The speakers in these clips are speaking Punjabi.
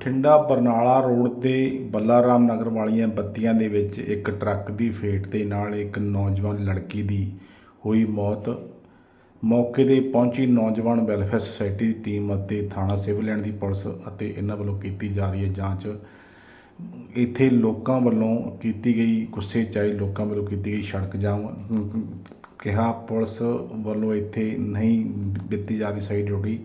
ਬਠਿੰਡਾ ਬਰਨਾਲਾ ਰੋਡ ਤੇ ਬੱਲਾਰਾਮ ਨਗਰ ਵਾਲੀਆਂ ਬੱਤੀਆਂ ਦੇ ਵਿੱਚ ਇੱਕ ਟਰੱਕ ਦੀ ਫੇਟ ਦੇ ਨਾਲ ਇੱਕ ਨੌਜਵਾਨ ਲੜਕੀ ਦੀ ਹੋਈ ਮੌਤ। ਮੌਕੇ ਤੇ ਪਹੁੰਚੀ ਨੌਜਵਾਨ ਵੈਲਫੇਅਰ ਸੁਸਾਇਟੀ ਦੀ ਟੀਮ ਅਤੇ ਥਾਣਾ ਸਿਵਲ ਲਾਈਨ ਦੀ ਪੁਲਿਸ ਅਤੇ ਇਹਨਾਂ ਵੱਲੋਂ ਕੀਤੀ ਜਾ ਰਹੀ ਹੈ ਜਾਂਚ। ਇੱਥੇ ਲੋਕਾਂ ਵੱਲੋਂ ਕੀਤੀ ਗਈ ਗੁੱਸੇ ਚਾਈ ਲੋਕਾਂ ਵੱਲੋਂ ਕੀਤੀ ਗਈ ਸੜਕ ਜਾਮ। ਕਿਹਾ ਪੁਲਿਸ ਵੱਲੋਂ ਇੱਥੇ ਨਹੀਂ ਦਿੱਤੀ ਜਾ ਰਹੀ ਸਹੀ ਡਿਊਟੀ।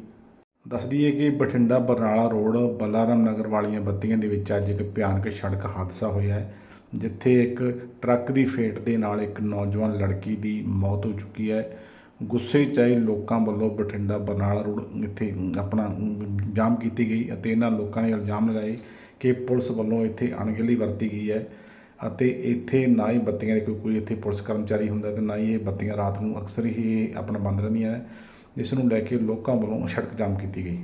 ਦੱਸਦੀ ਹੈ ਕਿ ਬਠਿੰਡਾ ਬਰਨਾਲਾ ਰੋਡ ਬੱਲਾਰਾਮ ਨਗਰ ਵਾਲੀਆਂ ਬੱਤੀਆਂ ਦੇ ਵਿੱਚ ਅੱਜ ਇੱਕ ਭਿਆਨਕ ਸੜਕ ਹਾਦਸਾ ਹੋਇਆ ਹੈ, ਜਿੱਥੇ ਇੱਕ ਟਰੱਕ ਦੀ ਫੇਟ ਦੇ ਨਾਲ ਇੱਕ ਨੌਜਵਾਨ ਲੜਕੀ ਦੀ ਮੌਤ ਹੋ ਚੁੱਕੀ ਹੈ। ਗੁੱਸੇ 'ਚ ਆਏ ਲੋਕਾਂ ਵੱਲੋਂ ਬਠਿੰਡਾ ਬਰਨਾਲਾ ਰੋਡ ਇੱਥੇ ਆਪਣਾ ਜਾਮ ਕੀਤੀ ਗਈ ਅਤੇ ਇਹਨਾਂ ਲੋਕਾਂ ਨੇ ਇਲਜ਼ਾਮ ਲਗਾਏ ਕਿ ਪੁਲਿਸ ਵੱਲੋਂ ਇੱਥੇ ਅਣਗਹਿਲੀ ਵਰਤੀ ਗਈ ਹੈ ਅਤੇ ਇੱਥੇ ਨਾ ਹੀ ਬੱਤੀਆਂ ਦੇ ਕੋਈ ਕੋਈ ਇੱਥੇ ਪੁਲਿਸ ਕਰਮਚਾਰੀ ਹੁੰਦਾ ਤੇ ਨਾ ਹੀ ਇਹ ਬੱਤੀਆਂ ਰਾਤ ਨੂੰ ਅਕਸਰ ਹੀ ਇਹ ਆਪਣਾ ਬੰਦ ਰਹਿੰਦੀਆਂ ਹੈ ਜਿਸ ਨੂੰ ਲੈ ਕੇ ਲੋਕਾਂ ਵੱਲੋਂ ਸੜਕ ਜਾਮ ਕੀਤੀ ਗਈ।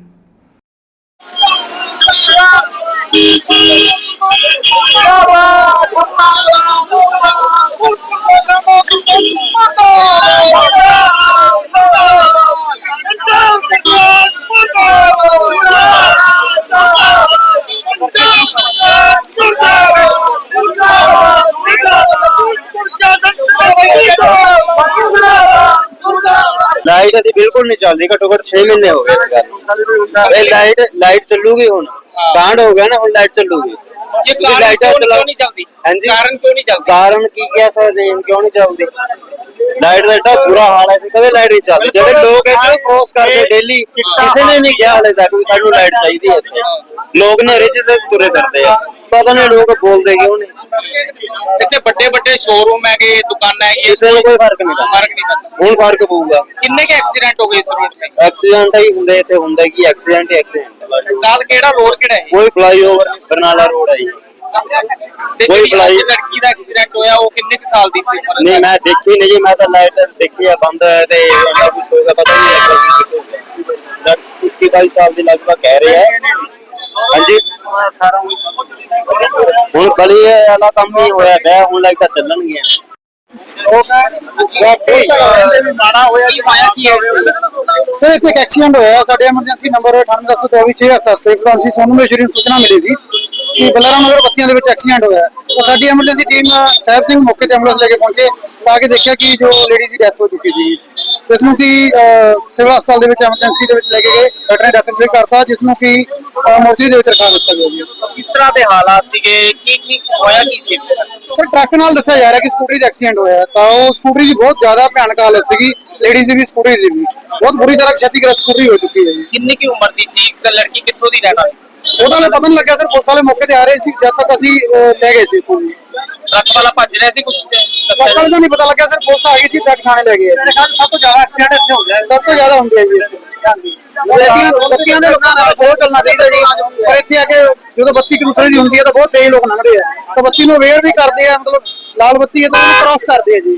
ਲਾਈਟ ਅਦੀ ਬਿਲਕੁਲ ਨਹੀਂ ਚੱਲਦੀ ਘੱਟੋ ਘੱਟ 6 ਮਹੀਨੇ ਹੋ ਗਏ ਇਸ ਗੱਲ ਇਹ ਲਾਈਟ ਲਾਈਟ ਚੱਲੂਗੀ ਹੁਣ। ਕਾਂਡ ਹੋ ਗਿਆ ਨਾ ਹੁਣ ਲਾਈਟ ਚੱਲੂਗੀ। ਇਹ ਕਾਰਨ ਕਿਉਂ ਨਹੀਂ ਚੱਲਦੀ? ਹਾਂਜੀ। ਕਾਰਨ ਕਿਉਂ ਨਹੀਂ ਚੱਲਦੀ? ਕਾਰਨ ਕੀ ਕਹਿ ਸਕਦੇ ਹਾਂ ਕਿਉਂ ਨਹੀਂ ਚੱਲਦੀ? ਲਾਈਟ ਦਾ ਇੱਡਾ ਬੁਰਾ ਹਾਲ ਹੈ ਕਦੇ ਲਾਈਟ ਨਹੀਂ ਚੱਲਦੀ। ਜਿਹੜੇ ਲੋਕ ਇੱਥੇ ਕ੍ਰੋਸ ਕਰਦੇ ਡੇਲੀ ਕਿਸੇ ਨੇ ਨਹੀਂ ਕਿਹਾ ਹਲੇ ਤੱਕ ਸਾਨੂੰ ਲਾਈਟ ਚਾਹੀਦੀ ਹੈ ਲੋਕ ਨੇ ਰਿਜ ਤੇ ਤੁਰੇ ਕਰਦੇ ਆ। ਪਤਾ ਨਹੀਂ ਲੋਕ ਬੋਲਦੇ ਕਿਉਂ ਨੇ ਇੱਥੇ ਵੱਡੇ ਵੱਡੇ ਸ਼ੋਰੂਮ ਹੈਗੇ ਦੁਕਾਨਾਂ ਹੈਗੀਆਂ ਕਿਸੇ ਨੂੰ ਕੋਈ ਫ਼ਰਕ ਨਹੀਂ ਪੈਂਦਾ। ਫ਼ਰਕ ਨਹੀਂ ਪੈਂਦਾ। ਹੁਣ ਫ਼ਰਕ ਪਊਗਾ। ਕਿੰਨੇ ਕੇ ਐਕਸੀਡੈਂਟ ਹੋ ਗਏ ਇਸ ਰੋਡ ਤੇ? ਐਕਸੀਡੈਂਟ ਹੀ ਹੁੰਦੇ ਇੱਥੇ ਹੁੰਦਾ ਕੀ ਐਕਸੀਡੈਂਟ ਹੀ ਐਕਸੀਡੈਂਟ ਕੱਲ ਕਿਹੜਾ ਰੋਡ ਕਿਹੜਾ ਹੈ ਕੋਈ ਫਲਾਈਓਵਰ ਬਰਨਾਲਾ ਰੋਡ ਹੈ ਜੀ। ਤੇ ਕੋਈ ਜਿਹੜੀ ਅੱਜ fly- ਲੜਕੀ ਦਾ ਐਕਸੀਡੈਂਟ ਹੋਇਆ ਉਹ ਕਿੰਨੇ ਕੁ ਸਾਲ ਦੀ ਸੀ? ਉਮਰ ਨਹੀਂ ਮੈਂ ਦੇਖੀ ਨਹੀਂ ਜੀ ਮੈਂ ਤਾਂ ਲਾਈਟ ਦੇਖੀ ਆ ਬੰਦ ਹੈ ਤੇ ਇੰਨਾ ਕੁਝ ਹੋਗਾ ਪਤਾ ਨਹੀਂ ਲੱਗਾ ਕਿ 21 22 ਸਾਲ ਦੀ ਲਗਭਗ ਕਹਿ ਰਹੇ ਆ ਹਾਂਜੀ। ਹੁਣ ਗਲੀ ਵਾਲਾ ਕੰਮ ਹੀ ਹੋਇਆ ਹੈ ਹੁਣ ਲਾਈਟਾਂ ਚੱਲਣਗੀਆਂ। ਕੀ ਹੋਇਆ ਕੀ ਹੈ। ਸਰ ਇੱਥੇ ਇੱਕ ਐਕਸੀਡੈਂਟ ਹੋਇਆ ਸਾਡੇ ਐਮਰਜੈਂਸੀ ਨੰਬਰ 98102466 ਤੇ ਪ੍ਰਧਾਨ ਸੀ ਸੋਨੂੰ ਮੇਸ਼ਰੀ ਨੂੰ ਸੂਚਨਾ ਮਿਲੀ ਸੀ। ਕਿ ਬਲਾਰਾਮ ਨਗਰ ਬੱਤੀਆਂ ਦੇ ਵਿੱਚ ਐਕਸੀਡੈਂਟ ਹੋਇਆ। ਹੈ। ਤਾਂ ਸਾਡੀ ਐਮਰਜੈਂਸੀ ਟੀਮ ਸਾਹਿਬ ਸਿੰਘ ਮੌਕੇ ਤੇ ਐਂਬੂਲੈਂਸ ਲੈ ਕੇ ਪਹੁੰਚੇ ਤਾਂ ਕਿ ਦੇਖਿਆ ਕਿ ਜੋ ਲੇਡੀ ਦੀ ਡੈਥ ਹੋ ਚੁੱਕੀ ਸੀ। ਜਿਸ ਨੂੰ ਕਿ ਅਹ, ਸਿਵਲ ਹਸਪਤਾਲ ਦੇ ਵਿੱਚ ਐਮਰਜੈਂਸੀ ਦੇ ਵਿੱਚ ਲੈ ਕੇ ਗਏ। ਡਾਕਟਰ ਨੇ ਡੈਥ ਸਰਟੀਫਿਕੇਟ ਕਰਤਾ ਜਿਸ ਨੂੰ ਕਿ ਮੋਰਚਰੀ ਦੇ ਵਿੱਚ ਰਖਾ ਦਿੱਤਾ ਗਿਆ ਜੀ। ਕਿਸ ਤਰ੍ਹਾਂ ਦੇ ਹਾਲਾਤ ਸੀਗੇ? ਕੀ ਕੀ ਹੋਇਆ ਕੀ ਸੀ? ਸਰ ਟਰੱਕ ਨਾਲ ਦੱਸਿਆ ਜਾ ਰਿਹਾ ਕਿ ਸਕੂਟਰੀ ਦਾ ਐਕਸੀਡੈਂਟ ਹੋਇਆ। ਹੈ। ਤਾਂ ਉਹ ਸਕੂਟਰੀ ਦੀ ਬਹੁਤ ਜ਼ਿਆਦਾ ਭਿਆਨਕ ਹਾਲਤ ਸੀਗੀ। ਲੇਡੀਜ਼ ਦੀ ਵੀ ਸਕੂਟਰੀ ਦੀ ਵੀ। ਬਹੁਤ ਬੁਰੀ ਤਰ੍ਹਾਂ ਖਤੀਗ੍ਰਸਤ ਸਕੂਟਰੀ ਹੋ ਚੁੱਕੀ ਹੈ ਜੀ। ਕਿੰਨੀ ਕੀ ਉਮਰ ਦੀ ਸੀ? ਇੱਕ ਲੜਕੀ ਕਿੱਥੋਂ ਦੀ ਰਹਿਣਾ ਉਹਦਾ ਮੈਨੂੰ ਪਤਾ ਨਹੀਂ ਲੱਗਿਆ ਸਰ ਪੁਲਿਸ ਵਾਲੇ ਮੌਕੇ ਤੇ ਆ ਰਹੇ ਸੀ ਜਦ ਤੱਕ ਅਸੀਂ ਅਹ, ਲੈ ਗਏ ਸੀ ਇੱਥੋਂ ਜੀ। ਟਰੱਕ ਵਾਲਾ ਭੱਜ ਰਿਹਾ ਸੀ ਕੁਝ ਟਰੱਕ ਵਾਲੇ ਦਾ ਨਹੀਂ ਪਤਾ ਲੱਗਿਆ ਸਰ ਪੁਲਿਸ ਆ ਗਈ ਸੀ ਟਰੱਕ ਥਾਣੇ ਲੈ ਗਏ ਸਭ ਤੋਂ ਜ਼ਿਆਦਾ ਐਕਸੀਡੈਂਟ ਇੱਥੇ ਹੁੰਦੇ ਆ ਸਭ ਤੋਂ ਜ਼ਿਆਦਾ ਹੁੰਦੇ ਆ ਜੀ। ਬੱਤੀਆਂ ਬੱਤੀਆਂ ਦੇ ਲੋਕਾਂ ਨਾਲ ਸੋਚ ਚੱਲਣਾ ਚਾਹੀਦਾ ਜੀ। ਪਰ ਇੱਥੇ ਆ ਕੇ ਜਦੋਂ ਬੱਤੀ ਦੂਸਰੇ ਦੀ ਹੁੰਦੀ ਹੈ ਤਾਂ ਬਹੁਤ ਤੇਜ਼ ਲੋਕ ਲੰਘਦੇ ਆ। ਤਾਂ ਬੱਤੀ ਨੂੰ ਅਵੇਅਰ ਵੀ ਕਰਦੇ ਆ ਮਤਲਬ ਲਾਲ ਬੱਤੀ ਹੈ ਤਾਂ ਉਹਨੂੰ ਕ੍ਰਾਸ ਕਰਦੇ ਆ ਜੀ।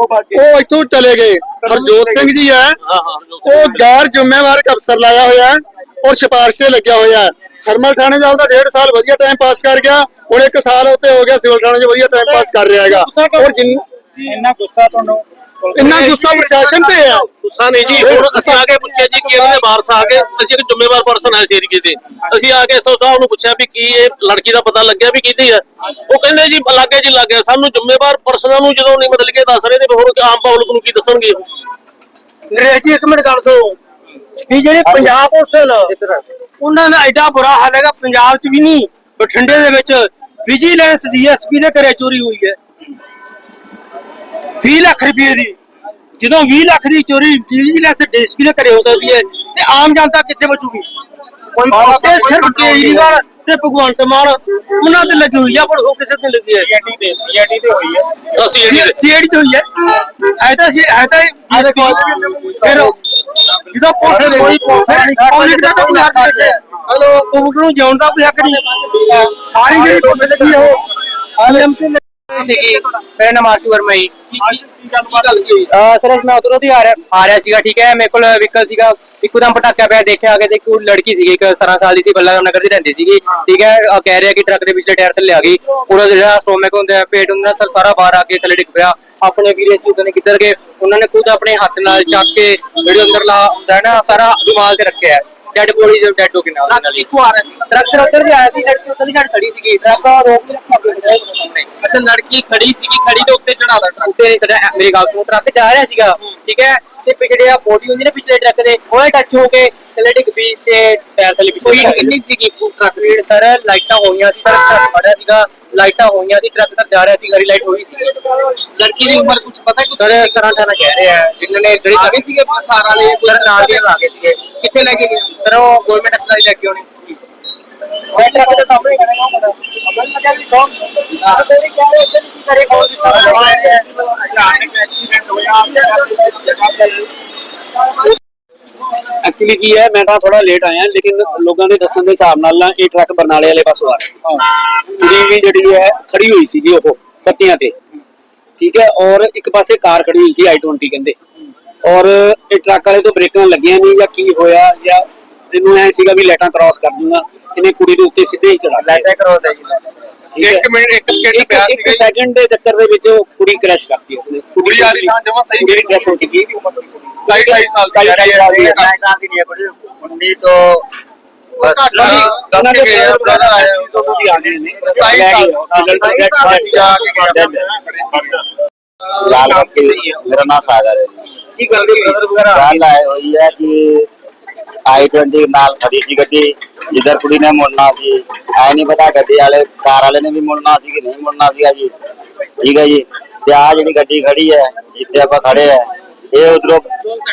ਉਹ ਇੱਥੋਂ ਚਲੇ ਗਏ। ਹਰਜੋਤ ਸਿੰਘ ਜੀ ਹੈ। ਉਹ ਗੈਰ ਜ਼ਿੰਮੇਵਾਰ ਅਫਸਰ ਲਾਇਆ ਹੋਇਆ ਔਰ ਸਿਫਾਰਿਸ਼ ਤੇ ਲੱਗਿਆ ਹੋਇਆ ਹੈ। ਥਰਮਲ ਥਾਣੇ ਦਾ ਉਹਦਾ ਡੇਢ ਸਾਲ ਵਧੀਆ ਟਾਈਮ ਪਾਸ ਕਰ ਗਿਆ। ਹੁਣ ਇੱਕ ਸਾਲ ਉੱਤੇ ਹੋ ਗਿਆ ਸਿਵਲ ਥਾਣੇ 'ਚ ਵਧੀਆ ਟਾਈਮ ਪਾਸ ਕਰ ਰਿਹਾ ਹੈਗਾ। ਔਰ ਜਿੰਨ ਗੁੱਸਾ ਤੁਹਾਨੂੰ ਇੰਨਾ ਗੁੱਸਾ ਪ੍ਰਸ਼ਾਸਨ ਤੇ ਹੈ। ਗੁੱਸਾ ਨਹੀਂ ਜੀ। ਹੁਣ ਅਸੀਂ ਆ ਕੇ ਪੁੱਛਿਆ ਜੀ ਕਿ ਇਹਨਾਂ ਦੇ ਵਾਰਸ ਆ ਗਏ। ਅਸੀਂ ਇੱਕ ਜ਼ਿੰਮੇਵਾਰ ਪਰਸਨ ਹੈ ਇਸ ਏਰੀਏ ਦੇ। ਅਸੀਂ ਆ ਕੇ ਐਸਓ ਸਾਹਿਬ ਨੂੰ ਪੁੱਛਿਆ ਵੀ ਕੀ ਇਹ ਲੜਕੀ ਦਾ ਪਤਾ ਲੱਗਿਆ ਵੀ ਕਿਹਦੀ ਹੈ ਉਹ ਕਹਿੰਦੇ ਜੀ ਲੱਗੇ ਜੀ ਲੱਗੇ ਸਾਨੂੰ ਜ਼ਿੰਮੇਵਾਰ ਪਰਸਨਾਂ ਨੂੰ ਜਦੋਂ ਨਹੀਂ ਮਤਲਬ ਕਿ ਦੱਸ ਰਹੇ ਤੇ ਹੁਣ ਆਮ ਪਬਲਿਕ ਨੂੰ ਕੀ ਦੱਸਣਗੇ ਨਰੇਸ਼ ਜੀ, ਇੱਕ ਮਿੰਟ ਗੱਲ ਸੁਣੋ। ਕਿ ਜਿਹੜੇ ਪੰਜਾਬ ਪੁਲਿਸ ਉਹਨਾਂ ਦਾ ਐਡਾ ਬੁਰਾ ਹਾਲ ਹੈਗਾ। ਪੰਜਾਬ 'ਚ ਵੀ ਨਹੀਂ, ਬਠਿੰਡੇ ਦੇ ਵਿੱਚ ਵਿਜੀਲੈਂਸ ਡੀਐਸਪੀ ਦੇ ਘਰੇ ਚੋਰੀ ਹੋਈ ਹੈ। 20 ਲੱਖ ਰੁਪਏ ਦੀ। ਜਦੋਂ 20 ਲੱਖ ਦੀ ਚੋਰੀ ਵਿਜੀਲੈਂਸ ਡੀਐਸਪੀ ਦੇ ਘਰੇ ਹੋ ਸਕਦੀ ਹੈ ਤੇ ਆਮ ਜਨਤਾ ਕਿੱਥੇ ਬਚੂਗੀ? ਕੋਈ ਪਾਸੇ ਸਿਰਫ ਕੇਜਰੀਵਾਲ ਤੇ ਭਗਵੰਤ ਮਾਨ ਉਹਨਾਂ ਤੇ ਲੱਗੀ ਹੋਈ ਆ ਪਰ ਉਹ ਕਿਸੇ ਤੇ ਲੱਗੀ ਹੈ। ਸੀਆਈਡੀ ਤੇ ਸੀਆਈਡੀ ਤੇ ਹੋਈ ਹੈ। ਇਹ ਸੀਆਈਡੀ ਤੇ। ਹੋਈ ਹੈ। ਹੈ ਤਾਂ ਸੀ ਹੈ ਤਾਂ DSP ਫਿਰ ਜਦੋਂ ਪੁਲਿਸ ਕੋਈ ਪਬਲਿਕ ਦਾ ਤਾਂ ਕੋਈ ਹੱਕ ਨਹੀਂ। ਹਲੋ ਪਬਲਿਕ ਨੂੰ ਜਿਉਣ ਦਾ ਕੋਈ ਹੱਕ ਨਹੀਂ। ਸਾਰੀ ਜਿਹੜੀ ਪੁਲਿਸ ਲੱਗੀ ਉਹ ਆਲਮ ਤੇ ਸੀਗੀ ਮੇਰਾ ਨਾਮ ਆਸ਼ੂ ਵਰਮਾ ਜੀ। ਕੀ ਗੱਲ ਕੀ ਹੋਈ? ਅਹ ਸਰ ਮੈਂ ਉਧਰੋਂ ਦੀ ਆ ਰਿਹਾ ਆ ਰਿਹਾ ਸੀਗਾ ਠੀਕ ਹੈ? ਮੇਰੇ ਕੋਲ ਵਹੀਕਲ ਸੀਗਾ। ਇੱਕਦਮ ਪਟਾਕਾ ਪਿਆ ਦੇਖਿਆ ਆਗੇ ਤੇ ਇੱਕ ਲੜਕੀ ਸੀਗੀ ਇੱਕ 17 ਸਾਲ ਦੀ ਸੀ ਬੱਲਾਰਾਮ ਨਗਰ ਦੀ ਰਹਿੰਦੀ ਸੀਗੀ। ਠੀਕ ਹੈ? ਕਹਿ ਰਿਹਾ ਕਿ ਟਰੱਕ ਦੇ ਪਿਛਲੇ ਟਾਇਰ ਥੱਲੇ ਆ ਗਈ। ਉਹਦਾ ਜਿਹੜਾ ਸਟੋਮਕ ਹੁੰਦਾ ਹੈ, ਪੇਟ ਹੁੰਦਾ ਸਰ ਸਾਰਾ ਬਾਹਰ ਆ ਕੇ ਥੱਲੇ ਡਿੱਗ ਪਿਆ। ਆਪਣੇ ਵੀਰੇ ਸੀ ਉਹਨੇ ਕਿੱਧਰ ਗਏ। ਉਹਨਾਂ ਨੇ ਖੁਦ ਆਪਣੇ ਹੱਥ ਨਾਲ ਚੱਕ ਕੇ ਜਿਹੜੇ ਅੰਦਰਲਾ ਹੁੰਦਾ ਹੈ ਨਾ ਸਾਰਾ ਰੁਮਾਲ ਤੇ ਰੱਖਿਆ ਹੈ। ਡੈਡ ਬੋਡੀ ਡੈਡ ਹੋ ਕੇ ਨਾਲ ਟਰੱਕ ਕਿੱਥੋਂ ਆ ਰਿਹਾ ਸੀ ਟਰੱਕ ਸਰ ਉੱਧਰ ਦੀ ਆਇਆ ਸੀ ਲੜਕੀ ਉੱਧਰ ਦੀ ਸਾਈਡ ਖੜੀ ਸੀਗੀ। ਟਰੱਕ ਰੋਕ ਕੇ ਰੱਖਿਆ ਗਿਆ ਸਾਹਮਣੇ ਅੱਛਾ ਲੜਕੀ ਖੜੀ ਸੀਗੀ ਖੜੀ ਦੇ ਉੱਤੇ ਚੜਾਦਾ ਟਰੱਕ ਉੱਤੇ ਸਾਡਾ ਮੇਰੇ ਗਾਲ ਤੋਂ ਟਰੱਕ ਜਾ ਰਿਹਾ ਸੀਗਾ। ਠੀਕ ਹੈ? ਤੇ ਪਿਛਲੇ ਜਿਹੜਾ ਬੋਡੀ ਹੁੰਦੀ ਨਾ ਪਿਛਲੇ ਟਰੱਕ ਦੇ ਉਹ ਟੱਚ ਹੋ ਕੇ ਥੱਲੇ ਡਿੱਗ ਪਈ ਤੇ ਟਾਇਰ ਥੱਲੇ ਪਿੱਛੇ ਸਪੀਡ ਕਿੰਨੀ ਸੀਗੀ? ਟਰੱਕ ਦੀ ਸਰ ਲਾਈਟਾਂ ਹੋਈਆਂ ਸੀ ਸਰ ਟਰੱਕ ਖੜਿਆ ਸੀਗਾ। ਲਾਈਟਾਂ ਹੋਈਆਂ ਸੀ ਟਰੱਕ ਤੱਕ ਜਾ ਰਿਹਾ ਸੀ ਗਰੀ ਲਾਈਟ ਹੋਈ ਸੀ ਲੜਕੀ ਦੀ ਉਮਰ ਕੁਝ ਪਤਾ ਕੁਝ ਸਰ ਤਰ੍ਹਾਂ ਤਰ੍ਹਾਂ ਕਹਿ ਰਹੇ ਆ ਜਿਨ੍ਹਾਂ ਨੇ ਜਿਹੜੀ ਆ ਗਏ ਸੀਗੇ ਸਾਰ ਵਾਲੇ ਸਰ ਨਾਲ ਦੇ ਆ ਗਏ ਸੀਗੇ ਕਿੱਥੇ ਲੈ ਕੇ ਗਏ ਸਰ ਉਹ ਗਵਰਨਮੈਂਟ ਹਸਪਤਾਲ ਲੈ ਕੇ ਆਉਣੀ ਸੀ ਮੈਂ ਟਰੱਕ ਦੇ ਸਾਹਮਣੇ ਖੜਾ ਹਾਂ ਅਮਲ ਮਜਾ ਵੀ ਕੌਣ ਤੇਰੀ ਕਹਿ ਰਹੇ ਸੀ ਕਿ ਕਰੇ ਕੌਣ ਦੀ ਐਕਸੀਡੈਂਟ ਹੋਇਆ ਐਕਚੁਅਲੀ ਕੀ ਹੈ ਮੈਂ ਤਾਂ ਥੋੜਾ ਲੇਟ ਆਇਆ ਲੇਕਿਨ ਲੋਕਾਂ ਦੇ ਦੱਸਣ ਦੇ ਹਿਸਾਬ ਨਾਲ ਨਾ ਇਹ ਟਰੱਕ ਬਰਨਾਲੇ ਵਾਲੇ ਪਾਸੋਂ ਆ ਰਿਹਾ। ਕੁੜੀ ਵੀ ਜਿਹੜੀ ਹੈ ਖੜੀ ਹੋਈ ਸੀਗੀ ਉਹ ਪੱਤੀਆਂ ਤੇ। ਠੀਕ ਹੈ ਔਰ ਇੱਕ ਪਾਸੇ ਕਾਰ ਖੜੀ ਹੋਈ ਸੀ i20 ਕਹਿੰਦੇ। ਔਰ ਇਹ ਟਰੱਕ ਵਾਲੇ ਤੋਂ ਬ੍ਰੇਕਾਂ ਲੱਗੀਆਂ ਨਹੀਂ ਜਾਂ ਕੀ ਹੋਇਆ ਜਾਂ ਇਹਨੂੰ ਐ ਸੀਗਾ ਵੀ ਲਾਈਟਾਂ ਕ੍ਰਾਸ ਕਰ ਦੂੰਗਾ। ਇਹਨੇ ਕੁੜੀ ਦੇ ਉੱਤੇ ਸਿੱਧੇ ਹੀ ਚੜਾ ਲਾਈਟਾਂ ਕਰੋਸ ਹੈ ਜੀ ਇੱਕ ਮਿੰਟ ਇੱਕ ਸਕਿੰਟ ਇੱਕ ਪਿਆ ਇੱਕ ਸੀਗਾ ਜੀ। ਸੈਕਿੰਡ ਦੇ ਚੱਕਰ ਦੇ ਵਿੱਚ ਉਹ ਕੁੜੀ ਕ੍ਰੈਸ਼ ਕਰਤੀ ਉਸਨੇ। ਕੁੜੀ ਵਾਲੀ ਥਾਂ ਜਮਾਂ ਸਹੀ ਜਿਹੜੀ ਡੈਥ ਹੋ ਗਈ ਸਤਾਈ ਅਠਾਈ ਸਾਲ ਦੀ ਆ ਰਹੀ ਹੈ। ਸਾਲ ਦੀ ਨਹੀਂ ਹੈ ਕੁੜੀ। 19 ਤੋਂ ਬਸ ਦੱਸ ਕੇ ਗਏ ਆ, brother ਆਇਆ ਦੋਨੋਂ ਵੀ ਆ ਗਏ ਨੇ। ਸਤਾਈ ਸਾਲ ਸਤਾਈ ਸਾਲ ਜਾ ਕੇ ਗਿਆ ਲਾਲ ਬੱਤੀ ਮੇਰਾ ਨਾਮ ਸਾਗਰ ਹੈ। ਕੀ ਗੱਲ ਹੋਈ ਗੱਲ ਆਏ ਹੋਈ ਹੈ ਕਿ i20 ਨਾਲ ਖੜੀ ਸੀ ਗੱਡੀ ਜਿੱਧਰ ਕੁੜੀ ਨੇ ਮੁੜਨਾ ਸੀ। ਐ ਨਹੀਂ ਪਤਾ ਗੱਡੀ ਵਾਲੇ ਕਾਰ ਵਾਲੇ ਨੇ ਵੀ ਮੁੜਨਾ ਸੀ ਕਿ ਨਹੀਂ ਮੁੜਨਾ ਸੀਗਾ ਜੀ। ਠੀਕ ਹੈ ਜੀ। ਤੇ ਆ ਜਿਹੜੀ ਗੱਡੀ ਖੜੀ ਹੈ ਜਿੱਥੇ ਆਪਾਂ ਖੜੇ ਹੈ ਇਹ ਉਧਰੋਂ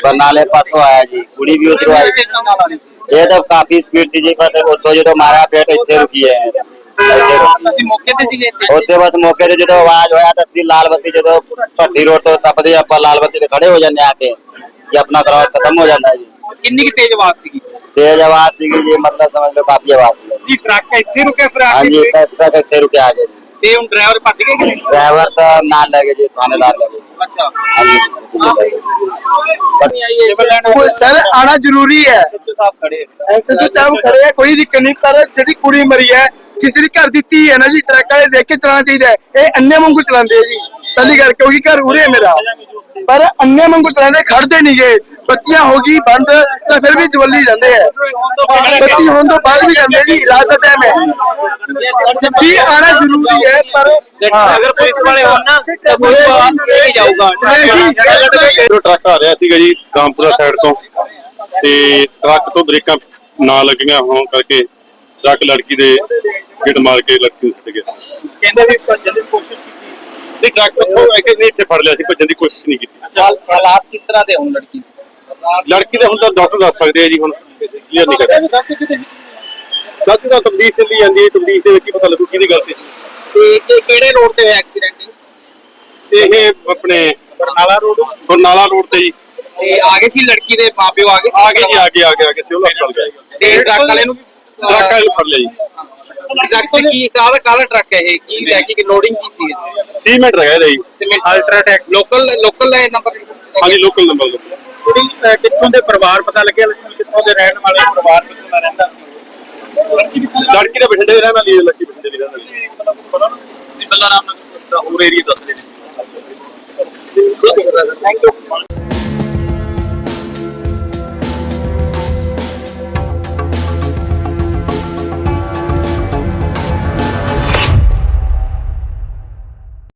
ਬਰਨਾਲੇ ਪਾਸੋਂ ਆਇਆ ਜੀ। ਕੁੜੀ ਵੀ ਉਧਰੋਂ ਆਈ। ਇਹ ਤਾਂ ਕਾਫੀ ਸਪੀਡ ਸੀ ਜੀ ਬਸ ਉੱਥੋਂ ਜਦੋਂ ਮਾਰਿਆ ਪੇਟ ਇੱਥੇ ਰੁਕੀ ਹੈ ਇੱਥੇ ਰੁਕੀ ਅਸੀਂ ਮੌਕੇ ਤੇ ਸੀਗੇ ਇੱਥੇ? ਉੱਥੇ ਬਸ ਮੌਕੇ ਤੇ ਜਦੋਂ ਆਵਾਜ਼ ਹੋਇਆ ਤਾਂ ਅਸੀਂ ਲਾਲ ਬੱਤੀ ਜਦੋਂ ਭੱਟੀ ਰੋਡ ਤੋਂ ਟੱਪਦੇ ਆਪਾਂ ਲਾਲ ਬੱਤੀ ਤੇ ਖੜੇ ਹੋ ਜਾਂਦੇ ਕਿੰਨੀ ਕਿ ਤੇਜ਼ ਆਵਾਜ਼ ਸੀਗੀ? ਤੇਜ਼ ਆਵਾਜ਼ ਸੀਗੀ ਜੀ ਮਤਲਬ ਸਮਝ ਲਓ ਕਾਫੀ ਆਵਾਜ਼ ਸੀ ਜੀ ਟਰੱਕ ਇੱਥੇ ਰੁਕਿਆ ਫਿਰ ਆ ਹਾਂਜੀ ਕੇ ਟਰੱਕ ਟਰੱਕ ਇੱਥੇ ਰੁਕਿਆ ਆ ਗਿਆ ਤੇ ਹੁਣ ਡਰਾਈਵਰ ਭੱਜ ਗਿਆ ਕਿ ਡਰਾਈਵਰ ਤਾਂ ਨਾਲ ਲੈ ਗਏ ਜੀ ਥਾਣੇਦਾਰ ਲੈ ਗਏ। ਅੱਛਾ। ਹਾਂਜੀ ਨਹੀਂ ਆਈ ਕੋਈ ਦਿੱਕਤ ਨਹੀਂ ਪਰ ਜਿਹੜੀ ਕੁੜੀ ਮਰੀ ਹੈ ਕਿਸੇ ਦੀ ਘਰ ਦਿੱਤੀ ਹੈ ਨਾ ਜੀ ਟਰੱਕ ਵਾਲੇ ਘਰ ਉਰੇ ਮੇਰਾ। ਪਰ ਅੰਨੇ ਵਾਂਗੂ ਚਲਾਉਂਦੇ ਖੜਦੇ ਨਹੀਂਗੇ ਬੱਤੀਆਂ ਹੋ ਗਈ ਬੰਦ ਤਾਂ ਫਿਰ ਵੀ ਜਵੱਲੀ ਜਾਂਦੇ ਆ। ਬੱਤੀ ਹੋਣ ਤੋਂ ਬਾਅਦ ਵੀ ਜਾਂਦੇ ਜੀ ਰਾਤ ਦਾ ਟਾਈਮ ਹੈ। ਜੀ ਆਣਾ ਜ਼ਰੂਰੀ ਹੈ ਪਰ ਅਗਰ ਪੁਲਿਸ ਵਾਲੇ ਹੋਣ ਨਾ ਤਾਂ ਕੋਈ ਬਾਤ ਨਹੀਂ ਜਾਊਗਾ। ਜੋ ਟਰੱਕ ਆ ਰਿਹਾ ਸੀਗਾ ਜੀ ਕਾਮਪੁਰਾ ਸਾਈਡ ਤੋਂ। ਤੇ ਟਰੱਕ ਤੋਂ ਬ੍ਰੇਕਾਂ ਨਾ ਲੱਗੀਆਂ ਹੋਣ ਕਰਕੇ ਟਰੱਕ ਲੜਕੀ ਦੇ ਗਿੱਟ ਮਾਰ ਕੇ ਲੜਕੀ ਸੁੱਟ ਗਿਆ। ਕਹਿੰਦੇ ਵੀ ਭੱਜਣ ਦੀ ਕੋਸ਼ਿਸ਼ ਕੀਤੀ। ਤੇ ਟਰੱਕ ਉੱਥੋਂ ਐਸੇ ਨਹੀਂ ਇੱਥੇ ਫੜ ਲਿਆ ਸੀ ਭੱਜਣ ਦੀ ਕੋਸ਼ਿਸ਼ ਨਹੀਂ ਕੀਤੀ। ਹਾਲਾਤ ਕਿਸ ਤਰ੍ਹਾਂ ਦੇ ਹੁਣ ਲੜਕੀ ਲੜਕੀ ਦੇ ਹੁਣ ਤਾਂ ਡਾਕਟਰ ਦੱਸ ਸਕਦੇ ਆ ਜੀ ਹੁਣ ਕਲੀਅਰ ਨਹੀਂ ਕਰ ਗਲਤੀ ਦਾ ਤਬਦੀਲ ਚੱਲੀ ਜਾਂਦੀ ਹੈ ਤਬਦੀਲ ਦੇ ਵਿੱਚ ਹੀ ਪਤਾ ਲੱਗੂ ਕਿਹਦੀ ਗਲਤੀ ਤੇ। ਕਿ ਕਿਹੜੇ ਰੋਡ ਤੇ ਹੋਇਆ ਐਕਸੀਡੈਂਟ ਤੇ ਇਹ ਆਪਣੇ ਬਰਨਾਲਾ ਰੋਡ ਬਰਨਾਲਾ ਰੋਡ ਤੇ ਜੀ। ਤੇ ਆ ਗਏ ਸੀ ਲੜਕੀ ਦੇ ਮਾਪਿਓ ਆ ਗਏ ਸੀ? ਆ ਗਏ ਜੀ ਆ ਗਏ ਆ ਗਏ ਆ ਗਏ ਸਿਵਲ ਹਸਪਤਾਲ ਗਏ ਤੇ ਟਰੱਕ ਵਾਲੇ ਨੂੰ ਟਰੱਕ ਵਾਲੇ ਨੂੰ ਫੜ ਲਿਆ ਜੀ। ਟਰੱਕ ਤੇ ਕੀ ਕਾਹਦਾ ਕਾਹਦਾ ਟਰੱਕ ਹੈ ਇਹ? ਕੀ ਲੈ ਕੇ ਲੋਡਿੰਗ ਕੀ ਸੀ? ਸੀਮੈਂਟ ਹੈਗਾ ਇਹਦਾ ਜੀ। ਸਿਮੈਂਟ। ਅਲਟਰਾਟੈਕ ਲੋਕਲ ਲੋਕਲ ਹੈ ਨੰਬਰ ਹਾਂਜੀ ਲੋਕਲ ਨੰਬਰ ਕੁੜੀ ਕਿੱਥੋਂ ਦੇ ਪਰਿਵਾਰ ਪਤਾ ਲੱਗਿਆ ਕਿੱਥੋਂ ਦੇ ਰਹਿਣ ਵਾਲੇ ਪਰਿਵਾਰ ਕਿੱਥੋਂ ਦਾ ਰਹਿੰਦਾ ਸੀ? ਲੜਕੀ ਦਾ ਬਠਿੰਡੇ ਦੀ ਰਹਿਣ ਵਾਲੀ ਹੈ ਲੜਕੀ ਬਠਿੰਡੇ ਦੀ ਰਹਿਣ ਵਾਲੀ ਹੈ। ਬੱਲਾ ਨਗਰ ਦਾ ਹੋਰ ਏਰੀਆ ਦੱਸ ਦੇ। ਠੀਕ ਹੈ। Thank you